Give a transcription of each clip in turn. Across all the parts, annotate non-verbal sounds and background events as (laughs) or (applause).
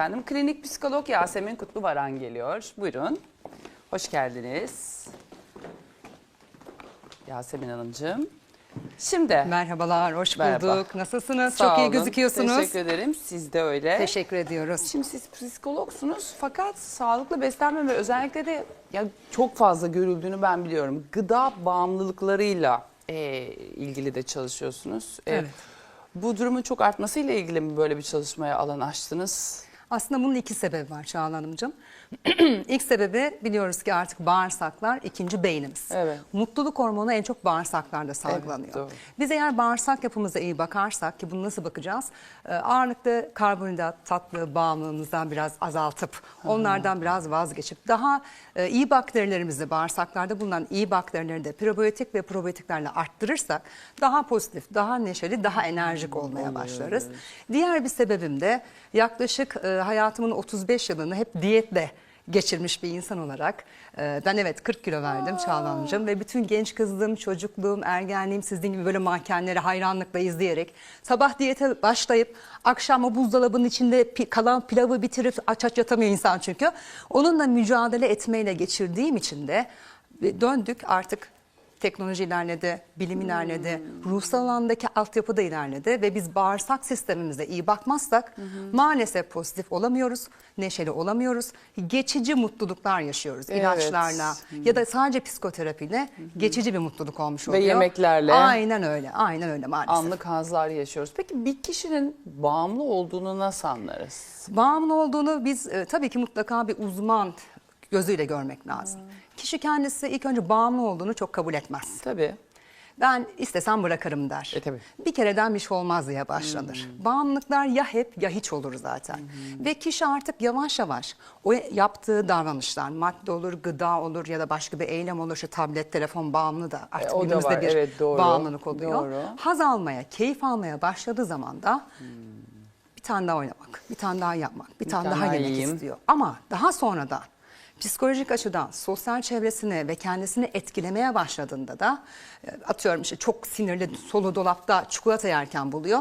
Efendim klinik psikolog Yasemin Kutluvaran geliyor. Buyurun. Hoş geldiniz. Yasemin Hanımcığım. Şimdi Merhabalar, hoş Merhaba. bulduk. Nasılsınız? sağ Çok iyi olun. gözüküyorsunuz. Teşekkür ederim. Siz de öyle. Teşekkür ediyoruz. Şimdi siz psikologsunuz fakat sağlıklı beslenme ve özellikle de ya çok fazla görüldüğünü ben biliyorum. Gıda bağımlılıklarıyla e, ilgili de çalışıyorsunuz. E, Evet. Bu durumun çok artmasıyla ilgili mi böyle bir çalışmaya alan açtınız? Aslında bunun iki sebebi var Çağla Hanımcığım. (clears throat) İlk sebebi biliyoruz ki artık bağırsaklar ikinci beynimiz. Evet. Mutluluk hormonu en çok bağırsaklarda salgılanıyor. doğru. Biz eğer bağırsak yapımıza iyi bakarsak ki bunu nasıl bakacağız? Ee, ağırlıklı karbonhidrat, tatlı bağımlılığımızdan biraz azaltıp onlardan biraz vazgeçip daha e, iyi bakterilerimizi bağırsaklarda bulunan iyi bakterileri de prebiyotik ve probiyotiklerle arttırırsak daha pozitif, daha neşeli, daha enerjik olmaya başlarız. Diğer bir sebebim de yaklaşık e, hayatımın 35 yılını hep diyetle geçirmiş bir insan olarak e, ben evet 40 kilo verdim Çağla Hanımcığım ve bütün genç kızlığım, çocukluğum, ergenliğim sizin gibi böyle mankenleri hayranlıkla izleyerek sabah diyete başlayıp akşam o buzdolabının içinde kalan pilavı bitirip aç aç yatamıyor insan çünkü. Onunla mücadele etmeyle geçirdiğim için de e, döndük artık teknoloji ilerledi, bilim ilerledi, ruhsal alandaki altyapı da ilerledi ve biz bağırsak sistemimize iyi bakmazsak maalesef pozitif olamıyoruz, neşeli olamıyoruz, geçici mutluluklar yaşıyoruz Evet. ilaçlarla ya da sadece psikoterapiyle geçici bir mutluluk olmuş oluyor. yemeklerle. Aynen öyle, aynen öyle maalesef. Anlık hazlar yaşıyoruz. Peki bir kişinin bağımlı olduğunu nasıl anlarız? Bağımlı olduğunu biz e, tabii ki mutlaka bir uzman gözüyle görmek lazım. Kişi kendisi ilk önce bağımlı olduğunu çok kabul etmez. Tabii. Ben istesem bırakırım der. E, tabii. Bir kereden bir şey olmaz diye başlanır. Bağımlılıklar ya hep ya hiç olur zaten. Ve kişi artık yavaş yavaş o yaptığı davranışlar, madde olur, gıda olur ya da başka bir eylem olur. Şu tablet, telefon bağımlı da artık E, o da günümüzde var, bir evet, doğru. bağımlılık oluyor. Doğru. Haz almaya, keyif almaya başladığı zaman da bir tane daha oynamak, bir tane daha yapmak, bir, tane, tane daha daha yemek yiyeyim. istiyor. Ama daha sonradan psikolojik açıdan sosyal çevresini ve kendisini etkilemeye başladığında da e, atıyorum işte çok sinirli solu dolapta çikolata yerken buluyor.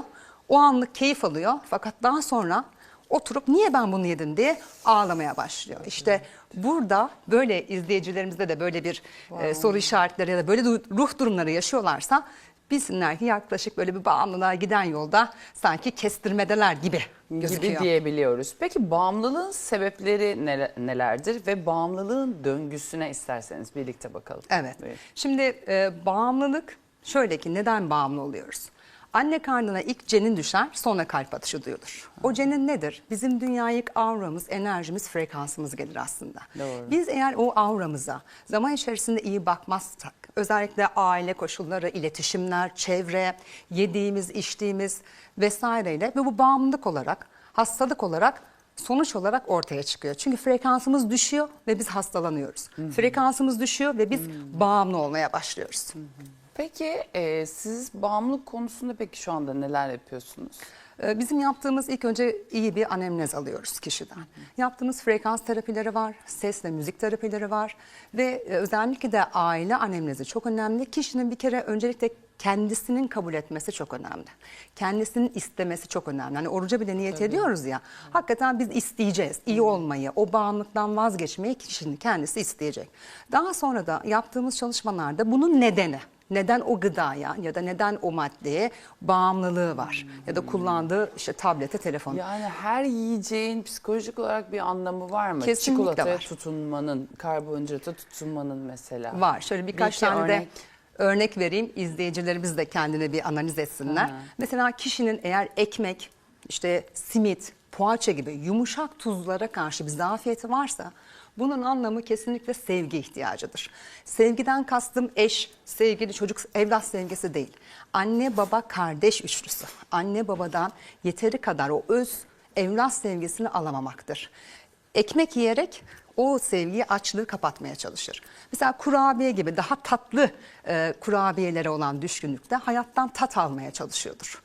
O anlık keyif alıyor fakat daha sonra oturup niye ben bunu yedim diye ağlamaya başlıyor. İşte burada böyle izleyicilerimizde de böyle bir e, soru işaretleri ya da böyle ruh durumları yaşıyorlarsa bilsinler ki yaklaşık böyle bir bağımlılığa giden yolda sanki kestirmedeler gibi gözüküyor. gibi diyebiliyoruz. Peki bağımlılığın sebepleri nele- nelerdir ve bağımlılığın döngüsüne isterseniz birlikte bakalım. Evet. Buyurun. Şimdi e, bağımlılık şöyle ki neden bağımlı oluyoruz? Anne karnına ilk cenin düşer sonra kalp atışı duyulur. O cenin nedir? Bizim dünyaya ilk auramız, enerjimiz, frekansımız gelir aslında. Doğru. Biz eğer o auramıza zaman içerisinde iyi bakmazsak, özellikle aile koşulları, iletişimler, çevre, yediğimiz, içtiğimiz vesaireyle ve bu bağımlılık olarak, hastalık olarak sonuç olarak ortaya çıkıyor. Çünkü frekansımız düşüyor ve biz hastalanıyoruz. Frekansımız düşüyor ve biz bağımlı olmaya başlıyoruz. Peki e, siz bağımlılık konusunda peki şu anda neler yapıyorsunuz? Ee, Bizim yaptığımız ilk önce iyi bir anemnez alıyoruz kişiden. Yaptığımız frekans terapileri var, ses ve müzik terapileri var ve e, özellikle de aile anemnezi çok önemli. Kişinin bir kere öncelikle kendisinin kabul etmesi çok önemli. Kendisinin istemesi çok önemli. Hani oruca bile niyet ediyoruz ya. Hakikaten biz isteyeceğiz. iyi olmayı, o bağımlılıktan vazgeçmeyi kişinin kendisi isteyecek. Daha sonra da yaptığımız çalışmalarda bunun nedeni neden o gıdaya ya da neden o maddeye bağımlılığı var ya da kullandığı işte tablete, telefon. Yani her yiyeceğin psikolojik olarak bir anlamı var mı? Kesinlikle Çikolataya var. tutunmanın, karbonhidrata tutunmanın mesela. Var. Şöyle birkaç iki tane örnek. de örnek vereyim. İzleyicilerimiz de kendine bir analiz etsinler. Ha. Mesela kişinin eğer ekmek, işte simit, poğaça gibi yumuşak tuzlara karşı bir zafiyeti varsa bunun anlamı kesinlikle sevgi ihtiyacıdır. Sevgiden kastım eş, sevgili çocuk, evlat sevgisi değil. Anne, baba, kardeş üçlüsü. Anne babadan yeteri kadar o öz evlat sevgisini alamamaktır. Ekmek yiyerek o sevgiyi açlığı kapatmaya çalışır. Mesela kurabiye gibi daha tatlı e, kurabiyelere olan düşkünlükte hayattan tat almaya çalışıyordur.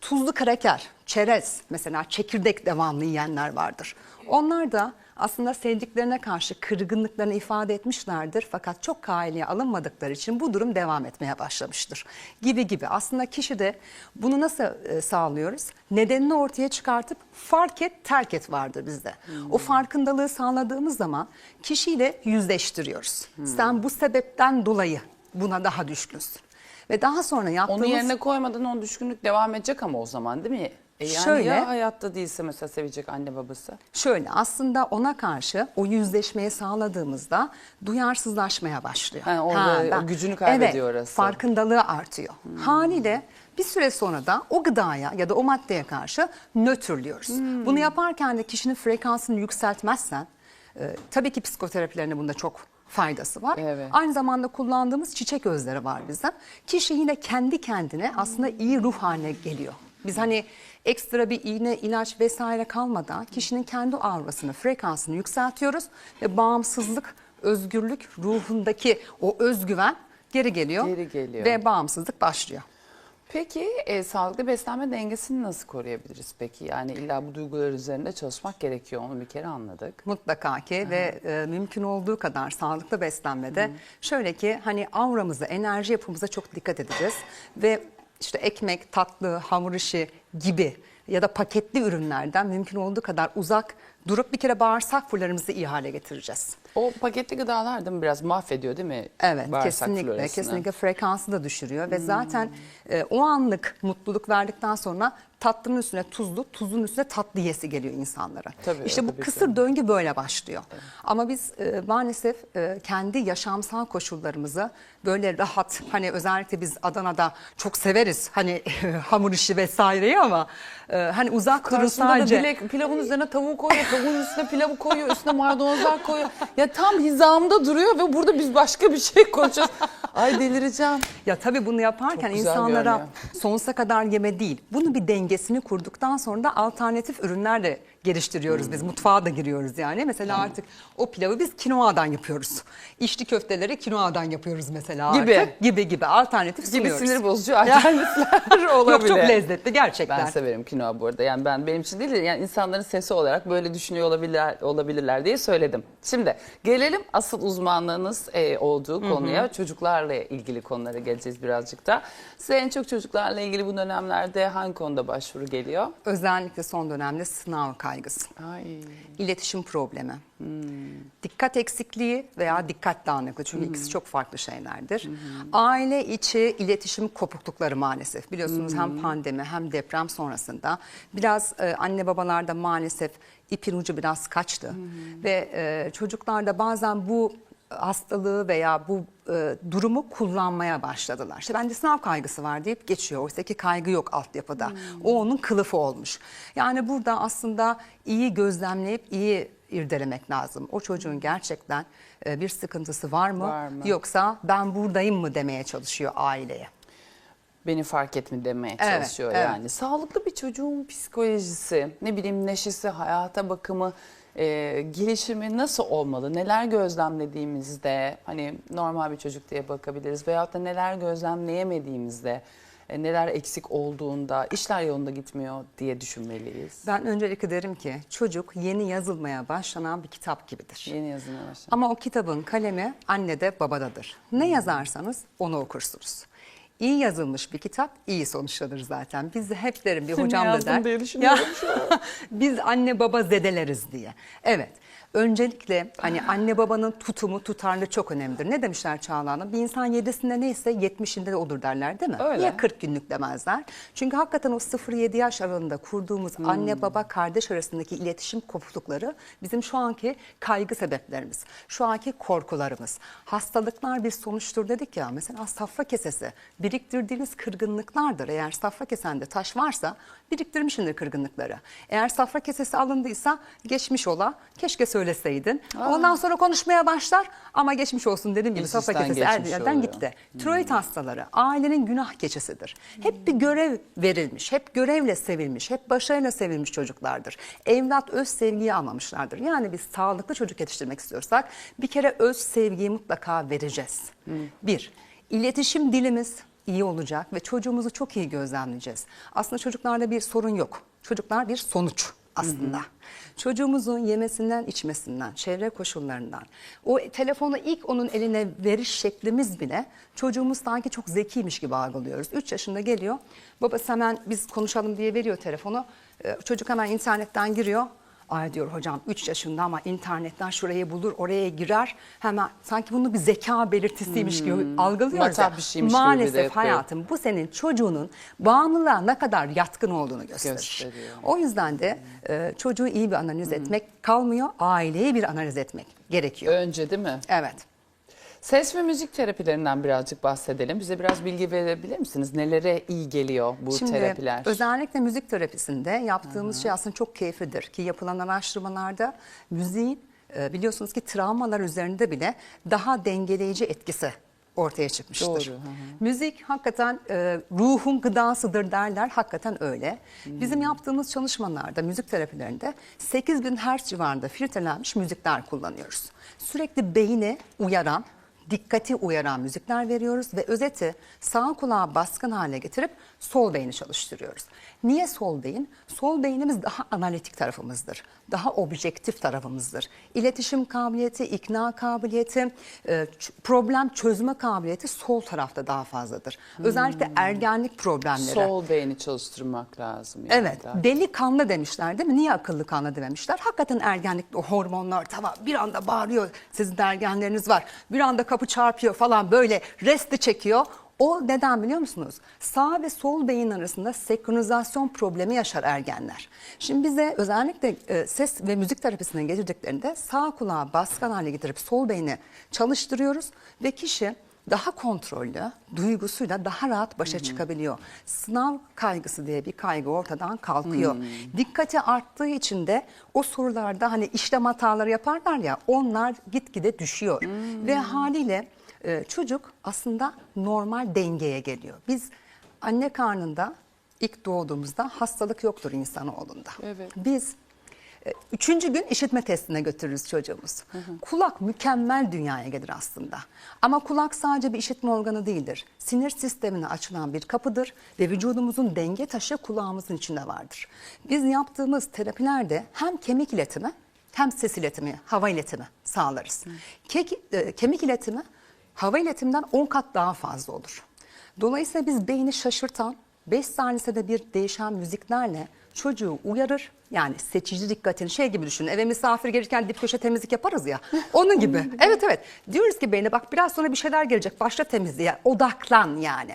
Tuzlu kraker, çerez mesela çekirdek devamlı yiyenler vardır. Onlar da aslında sevdiklerine karşı kırgınlıklarını ifade etmişlerdir fakat çok kaileye alınmadıkları için bu durum devam etmeye başlamıştır. Gibi gibi aslında kişi de bunu nasıl e, sağlıyoruz? Nedenini ortaya çıkartıp fark et terk et vardır bizde. O farkındalığı sağladığımız zaman kişiyle yüzleştiriyoruz. Sen bu sebepten dolayı buna daha düşkünsün. Ve daha sonra yaptığımız... Onu yerine koymadan o düşkünlük devam edecek ama o zaman değil mi? E yani Şöyle- ya hayatta değilse mesela sevecek anne babası. Şöyle aslında ona karşı o yüzleşmeyi sağladığımızda duyarsızlaşmaya başlıyor. Ha, orada o gücünü kaybediyor evet, orası. farkındalığı artıyor. Haliyle bir süre sonra da o gıdaya ya da o maddeye karşı nötrlüyoruz. Bunu yaparken de kişinin frekansını yükseltmezsen e, tabii ki psikoterapilerinde bunda çok faydası var. Evet. Aynı zamanda kullandığımız çiçek özleri var bizim. Kişi yine kendi kendine aslında iyi ruh haline geliyor. Biz hani ekstra bir iğne, ilaç vesaire kalmadan kişinin kendi aurasını, frekansını yükseltiyoruz ve bağımsızlık, özgürlük ruhundaki o özgüven geri geliyor. Geri geliyor. Ve bağımsızlık başlıyor. Peki e, sağlıklı beslenme dengesini nasıl koruyabiliriz peki? Yani illa bu duygular üzerinde çalışmak gerekiyor onu bir kere anladık. Mutlaka ki ve e, mümkün olduğu kadar sağlıklı beslenmede şöyle ki hani auramıza, enerji yapımıza çok dikkat edeceğiz ve işte ekmek, tatlı, hamur işi gibi ya da paketli ürünlerden mümkün olduğu kadar uzak durup bir kere bağırsak floramızı iyi hale getireceğiz. O paketli gıdalar da mı biraz mahvediyor değil mi? Evet bağırsak kesinlikle florasını? kesinlikle frekansı da düşürüyor ve zaten e, o anlık mutluluk verdikten sonra tatlının üstüne tuzlu, tuzun üstüne tatlı yesi geliyor insanlara. Tabii, işte bu tabii ki. kısır döngü böyle başlıyor. Ama biz e, maalesef e, kendi yaşamsal koşullarımızı böyle rahat hani özellikle biz Adana'da çok severiz hani (laughs) hamur işi vesaireyi ama e, hani uzak durun sadece. da dilek pilavın üzerine tavuk koyuyor, tavuğun üstüne pilavı koyuyor, üstüne maydanozlar koyuyor. Ya tam hizamda duruyor ve burada biz başka bir şey konuşuyoruz. Ay delireceğim. Ya tabii bunu yaparken insanlara sonsuza kadar yeme değil. Bunu bir dengesini kurduktan sonra da alternatif ürünler de geliştiriyoruz Hmm. biz. Mutfağa da giriyoruz yani. Mesela artık o pilavı biz kinoadan yapıyoruz. İçli köfteleri kinoadan yapıyoruz mesela Gibi. artık. Gibi gibi alternatif Gibi sunuyoruz. sinir bozucu (laughs) alternatifler (laughs) olabilir. Yok çok lezzetli gerçekten. Ben severim kinoa bu arada. Yani ben benim için değil de yani insanların sesi olarak böyle düşünüyor olabilirler, olabilirler diye söyledim. Şimdi gelelim asıl uzmanlığınız e, olduğu konuya. Çocuklarla ilgili konulara geleceğiz birazcık da. Size en çok çocuklarla ilgili bu dönemlerde hangi konuda başvuru geliyor? Özellikle son dönemde sınav kaygısı. Ay. İletişim problemi. Dikkat eksikliği veya dikkat dağınıklığı çünkü ikisi çok farklı şeylerdir. Aile içi iletişim kopuklukları maalesef biliyorsunuz hem pandemi hem deprem sonrasında biraz e, anne babalarda maalesef ipin ucu biraz kaçtı ve e, çocuklarda bazen bu hastalığı veya bu e, durumu kullanmaya başladılar. İşte bende sınav kaygısı var deyip geçiyor. Oysa ki kaygı yok altyapıda. O onun kılıfı olmuş. Yani burada aslında iyi gözlemleyip iyi irdelemek lazım. O çocuğun gerçekten e, bir sıkıntısı var mı? Var mı? Yoksa ben buradayım mı demeye çalışıyor aileye. Beni fark etme demeye Evet, çalışıyor evet. yani. Sağlıklı bir çocuğun psikolojisi, ne bileyim neşesi, hayata bakımı, e, gelişimi nasıl olmalı? Neler gözlemlediğimizde hani normal bir çocuk diye bakabiliriz veyahut da neler gözlemleyemediğimizde, e, neler eksik olduğunda, işler yolunda gitmiyor diye düşünmeliyiz. Ben öncelikle derim ki çocuk yeni yazılmaya başlanan bir kitap gibidir. Yeni yazına başladım. Ama o kitabın kalemi annede babadadır. Ne yazarsanız onu okursunuz. İyi yazılmış bir kitap iyi sonuçlanır zaten. Biz de hep derim bir hocam da der. diye Ya, (laughs) biz anne baba zedeleriz diye. Evet. Öncelikle hani anne babanın tutumu tutarlı çok önemlidir. Ne demişler Çağla Hanım? Bir insan yedisinde neyse yetmişinde de olur derler değil mi? Öyle. Niye 40 günlük demezler? Çünkü hakikaten o 0-7 yaş aralığında kurduğumuz Hmm. anne baba kardeş arasındaki iletişim kopuklukları bizim şu anki kaygı sebeplerimiz. Şu anki korkularımız. Hastalıklar bir sonuçtur dedik ya. Mesela safra kesesi biriktirdiğiniz kırgınlıklardır. Eğer safra kesende taş varsa biriktirmişindir kırgınlıkları. Eğer safra kesesi alındıysa geçmiş ola. Keşke söyleseydin. Ondan sonra konuşmaya başlar ama geçmiş olsun dediğim gibi işten kesesi oluyor. gitti. Tiroid hastaları ailenin günah keçesidir. Hep bir görev verilmiş, hep görevle sevilmiş, hep başarıyla sevilmiş çocuklardır. Evlat öz sevgiyi almamışlardır. Yani biz sağlıklı çocuk yetiştirmek istiyorsak bir kere öz sevgiyi mutlaka vereceğiz. Bir, iletişim dilimiz iyi olacak ve çocuğumuzu çok iyi gözlemleyeceğiz. Aslında çocuklarda bir sorun yok. Çocuklar bir sonuç. Aslında. Çocuğumuzun yemesinden, içmesinden, çevre koşullarından, o telefonu ilk onun eline veriş şeklimiz bile çocuğumuz sanki çok zekiymiş gibi algılıyoruz. 3 yaşında geliyor, babası hemen biz konuşalım diye veriyor telefonu. Ee, Çocuk hemen internetten giriyor. Ay diyor hocam 3 yaşında ama internetten şurayı bulur, oraya girer. Hemen sanki bunu bir zeka belirtisiymiş gibi algılıyoruz. Ya. bir şeymiş gibi Maalesef yapıyor. hayatım bu senin çocuğunun bağımlılığa ne kadar yatkın olduğunu gösterir. Gösteriyor. O yüzden de e, çocuğu iyi bir analiz etmek kalmıyor, aileyi bir analiz etmek gerekiyor. Önce değil mi? Evet. Ses ve müzik terapilerinden birazcık bahsedelim. Bize biraz bilgi verebilir misiniz? Nelere iyi geliyor bu Şimdi terapiler? özellikle müzik terapisinde yaptığımız şey aslında çok keyiflidir ki yapılan araştırmalarda müziğin e, biliyorsunuz ki travmalar üzerinde bile daha dengeleyici etkisi ortaya çıkmıştır. Doğru, hı hı. Müzik hakikaten e, ruhun gıdasıdır derler. Hakikaten öyle. Hmm. Bizim yaptığımız çalışmalarda, müzik terapilerinde 8000 Hz civarında filtrelenmiş müzikler kullanıyoruz. Sürekli beyni uyaran, dikkati uyaran müzikler veriyoruz ve özeti sağ kulağa baskın hale getirip sol beyni çalıştırıyoruz. Niye sol beyin? Sol beynimiz daha analitik tarafımızdır. Daha objektif tarafımızdır. İletişim kabiliyeti, ikna kabiliyeti, e, problem çözme kabiliyeti sol tarafta daha fazladır. Özellikle ergenlik problemleri. Sol beyni çalıştırmak lazım. yani Evet, daha. delikanlı demişler değil mi? Niye akıllı kanlı dememişler? Hakikaten ergenlikte o hormonlar tamam bir anda bağırıyor. Sizin de ergenleriniz var. Bir anda kapı çarpıyor falan böyle resti çekiyor. O neden biliyor musunuz? Sağ ve sol beyin arasında senkronizasyon problemi yaşar ergenler. Şimdi bize özellikle e, ses ve müzik terapisine getirdiklerinde sağ kulağı baskın hale getirip sol beyni çalıştırıyoruz ve kişi daha kontrollü, duygusuyla daha rahat başa çıkabiliyor. Sınav kaygısı diye bir kaygı ortadan kalkıyor. Dikkati arttığı için de o sorularda hani işlem hataları yaparlar ya onlar gitgide düşüyor. Ve haliyle e, çocuk aslında normal dengeye geliyor. Biz anne karnında ilk doğduğumuzda hastalık yoktur insanoğlunda. Evet. Biz Üçüncü gün işitme testine götürürüz çocuğumuz. Kulak mükemmel dünyaya gelir aslında. Ama kulak sadece bir işitme organı değildir. Sinir sistemine açılan bir kapıdır ve vücudumuzun denge taşı kulağımızın içinde vardır. Biz yaptığımız terapilerde hem kemik iletimi hem ses iletimi, hava iletimi sağlarız. Kek, e, kemik iletimi hava iletiminden 10 kat daha fazla olur. Dolayısıyla biz beyni şaşırtan 5 saniyede bir değişen müziklerle çocuğu uyarır. Yani seçici dikkatini şey gibi düşünün. Eve misafir gelirken dip köşe temizlik yaparız ya. Onun gibi. evet evet. Diyoruz ki beyne bak biraz sonra bir şeyler gelecek. Başla temizliğe. Odaklan yani.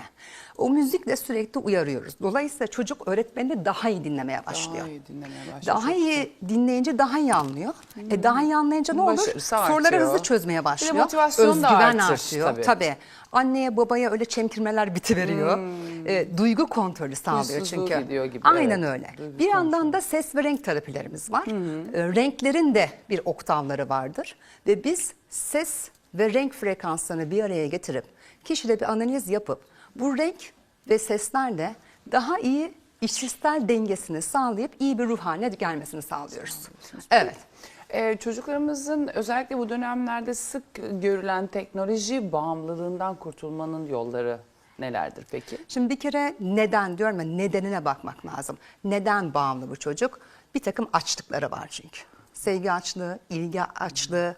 O müzikle sürekli uyarıyoruz. Dolayısıyla çocuk öğretmenini daha iyi dinlemeye başlıyor. Daha iyi dinlemeye başlıyor. Daha iyi dinleyince daha iyi anlıyor. E daha iyi anlayınca ne olur? Başarısı Soruları artıyor. hızlı çözmeye başlıyor. motivasyon da Özgüven artır artıyor. tabii. Tabii. Anneye babaya öyle çemkirmeler bitiveriyor. E, duygu kontrolü sağlıyor Huysuzluğu çünkü. gibi, Aynen evet. öyle. Duygu bir yandan da ses ve renk terapilerimiz var. E, renklerin de bir oktavları vardır. Ve biz ses ve renk frekanslarını bir araya getirip kişide bir analiz yapıp bu renk ve seslerle daha iyi işitsel dengesini sağlayıp iyi bir ruh haline gelmesini sağlıyoruz. Evet. Ee, çocuklarımızın özellikle bu dönemlerde sık görülen teknoloji bağımlılığından kurtulmanın yolları nelerdir peki? Şimdi bir kere neden diyorum ya nedenine bakmak lazım. Neden bağımlı bu çocuk? Bir takım açlıkları var çünkü. Sevgi açlığı, ilgi açlığı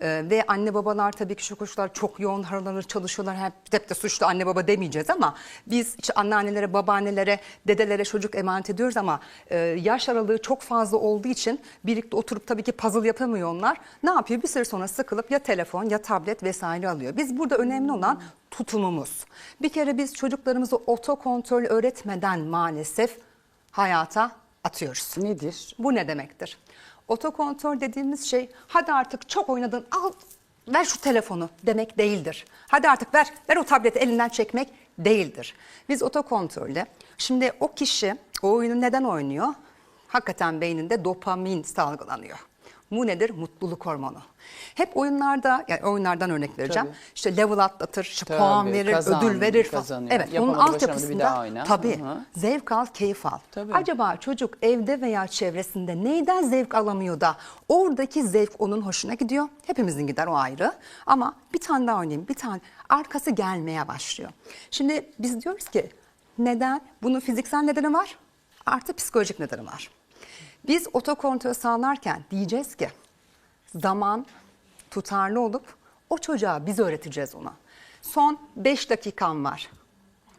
Ee, ve anne babalar tabii ki şu koşullar çok yoğun haralanır çalışıyorlar. Hep, hep de suçlu anne baba demeyeceğiz ama biz işte anneannelere, babaannelere, dedelere çocuk emanet ediyoruz ama e, yaş aralığı çok fazla olduğu için birlikte oturup tabii ki puzzle yapamıyor onlar. Ne yapıyor? Bir süre sonra sıkılıp ya telefon ya tablet vesaire alıyor. Biz burada önemli olan tutumumuz. Bir kere biz çocuklarımızı otokontrol öğretmeden maalesef hayata atıyoruz. Nedir? Bu ne demektir? Otokontrol dediğimiz şey hadi artık çok oynadın al ver şu telefonu demek değildir. Hadi artık ver ver o tableti elinden çekmek değildir. Biz otokontrolle şimdi o kişi o oyunu neden oynuyor? Hakikaten beyninde dopamin salgılanıyor. Bu nedir? Mutluluk hormonu. Hep oyunlarda, yani oyunlardan örnek vereceğim. Tabii. İşte level atlatır, işte Tabii, puan verir, kazan, ödül verir falan. kazanıyor. Evet, onun Yapamadı, başaramadı, altyapısında tabii Hı hı. zevk al, keyif al. Tabii. Acaba çocuk evde veya çevresinde neyden zevk alamıyor da oradaki zevk onun hoşuna gidiyor. Hepimizin gider o ayrı. Ama bir tane daha oynayayım, bir tane arkası gelmeye başlıyor. Şimdi biz diyoruz ki neden? Bunun fiziksel nedeni var, artı psikolojik nedeni var. Biz otokontrol sağlarken diyeceğiz ki zaman tutarlı olup o çocuğa biz öğreteceğiz ona. Son 5 dakikan var.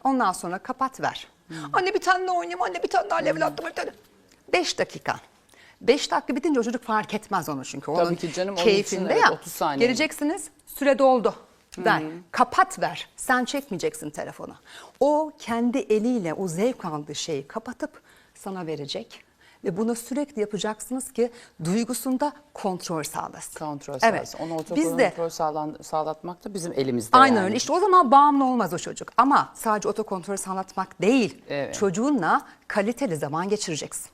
Ondan sonra kapat ver. Anne bir tane oynayayım, anne bir tane daha level attım. Bir tane. 5 dakika. 5 dakika bitince o çocuk fark etmez onu çünkü. Tabii Onun ki canım, onun keyfinde için evet, ya. 30 saniye. Geleceksiniz süre doldu. Ver. Kapat ver. Sen çekmeyeceksin telefonu. O kendi eliyle o zevk aldığı şeyi kapatıp sana verecek. Ve bunu sürekli yapacaksınız ki duygusunda kontrol sağlasın. Kontrol Evet. sağlasın. Onu Biz de otokontrol sağlan, sağlatmak da bizim elimizde Aynen yani. öyle. İşte o zaman bağımlı olmaz o çocuk. Ama sadece otokontrol sağlatmak değil. Evet. Çocuğunla kaliteli zaman geçireceksin.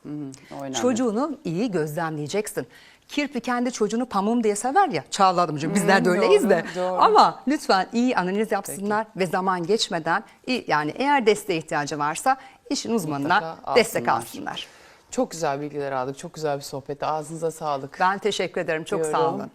o önemli. Çocuğunu iyi gözlemleyeceksin. Kirpi kendi çocuğunu pamuğum diye sever ya. Çağla Hanımcığım bizler de Hı, öyleyiz doğru, de. doğru. Ama lütfen iyi analiz yapsınlar ve zaman geçmeden iyi- yani eğer desteğe ihtiyacı varsa işin uzmanına Mutlaka destek alsınlar. alsınlar. Çok güzel bilgiler aldık. Çok güzel bir sohbet. Ağzınıza sağlık. Ben teşekkür ederim. Çok sağ diyorum. olun.